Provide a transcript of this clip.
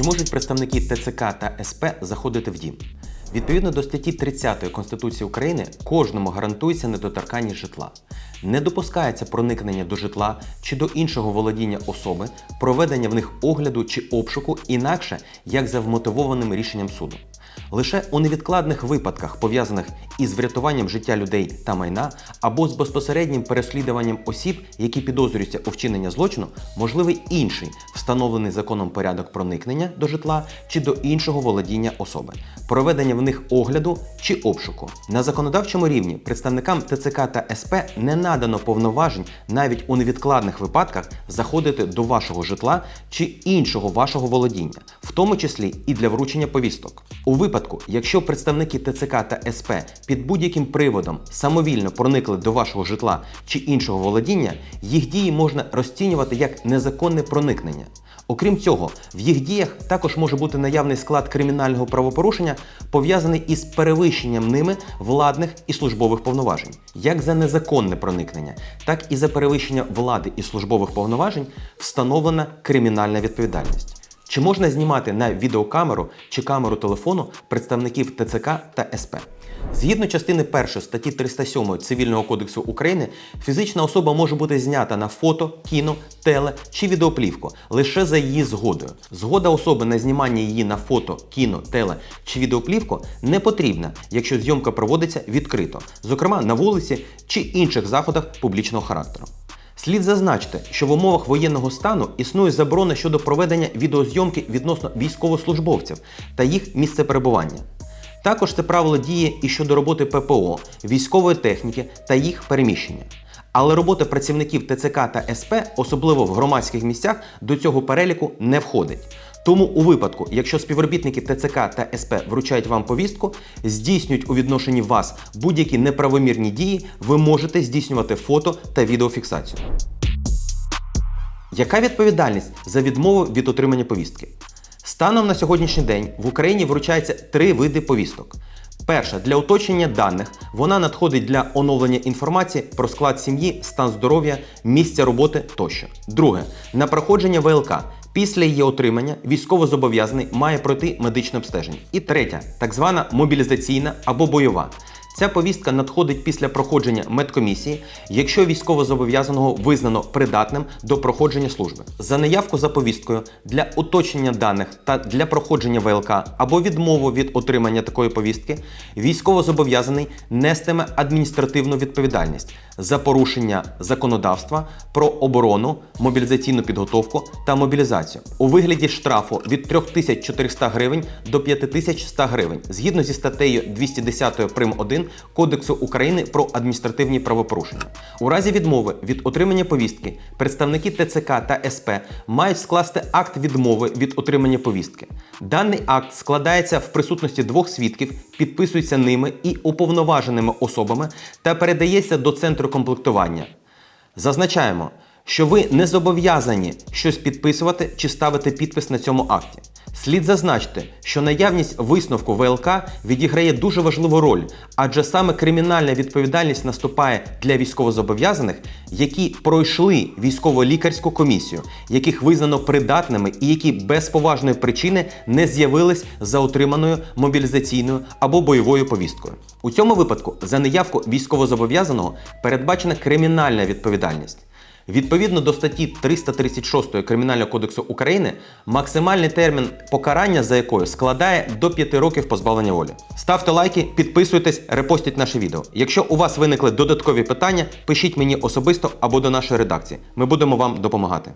Чи можуть представники ТЦК та СП заходити в дім? Відповідно до статті 30 Конституції України, кожному гарантується недоторканність житла. Не допускається проникнення до житла чи до іншого володіння особи, проведення в них огляду чи обшуку інакше, як за вмотивованим рішенням суду. Лише у невідкладних випадках, пов'язаних із врятуванням життя людей та майна, або з безпосереднім переслідуванням осіб, які підозрюються у вчиненні злочину, можливий інший встановлений законом порядок проникнення до житла чи до іншого володіння особи, проведення в них огляду чи обшуку. На законодавчому рівні представникам ТЦК та СП не надано повноважень навіть у невідкладних випадках заходити до вашого житла чи іншого вашого володіння, в тому числі і для вручення повісток. У випадку, якщо представники ТЦК та СП під будь-яким приводом самовільно проникли до вашого житла чи іншого володіння, їх дії можна розцінювати як незаконне проникнення. Окрім цього, в їх діях також може бути наявний склад кримінального правопорушення, пов'язаний із перевищенням ними владних і службових повноважень. Як за незаконне проникнення, так і за перевищення влади і службових повноважень встановлена кримінальна відповідальність. Чи можна знімати на відеокамеру чи камеру телефону представників ТЦК та СП? Згідно частини 1 статті 307 Цивільного кодексу України, фізична особа може бути знята на фото, кіно, теле чи відеоплівку лише за її згодою. Згода особи на знімання її на фото, кіно, теле чи відеоплівку не потрібна, якщо зйомка проводиться відкрито, зокрема на вулиці чи інших заходах публічного характеру. Слід зазначити, що в умовах воєнного стану існує заборона щодо проведення відеозйомки відносно військовослужбовців та їх місце перебування. Також це правило діє і щодо роботи ППО, військової техніки та їх переміщення. Але робота працівників ТЦК та СП, особливо в громадських місцях, до цього переліку не входить. Тому у випадку, якщо співробітники ТЦК та СП вручають вам повістку, здійснюють у відношенні вас будь-які неправомірні дії, ви можете здійснювати фото та відеофіксацію. Яка відповідальність за відмову від отримання повістки? Станом на сьогоднішній день в Україні вручається три види повісток. Перша для уточнення даних вона надходить для оновлення інформації про склад сім'ї, стан здоров'я, місця роботи тощо. Друге на проходження ВЛК. Після її отримання військовозобов'язаний має пройти медичне обстеження. І третя, так звана мобілізаційна або бойова. Ця повістка надходить після проходження медкомісії, якщо військовозобов'язаного визнано придатним до проходження служби. За неявку за повісткою для уточнення даних та для проходження ВЛК або відмову від отримання такої повістки, військовозобов'язаний нестиме адміністративну відповідальність за порушення законодавства про оборону, мобілізаційну підготовку та мобілізацію у вигляді штрафу від 3400 гривень до 5100 гривень згідно зі статтею 210 прим. 1 Кодексу України про адміністративні правопорушення. У разі відмови від отримання повістки представники ТЦК та СП мають скласти акт відмови від отримання повістки. Даний акт складається в присутності двох свідків, підписується ними і уповноваженими особами та передається до центру комплектування. Зазначаємо, що ви не зобов'язані щось підписувати чи ставити підпис на цьому акті. Слід зазначити, що наявність висновку ВЛК відіграє дуже важливу роль, адже саме кримінальна відповідальність наступає для військовозобов'язаних, які пройшли військово-лікарську комісію, яких визнано придатними і які без поважної причини не з'явились за отриманою мобілізаційною або бойовою повісткою. У цьому випадку за неявку військовозобов'язаного передбачена кримінальна відповідальність. Відповідно до статті 336 Кримінального кодексу України, максимальний термін покарання за якою складає до 5 років позбавлення волі. Ставте лайки, підписуйтесь, репостіть наше відео. Якщо у вас виникли додаткові питання, пишіть мені особисто або до нашої редакції. Ми будемо вам допомагати.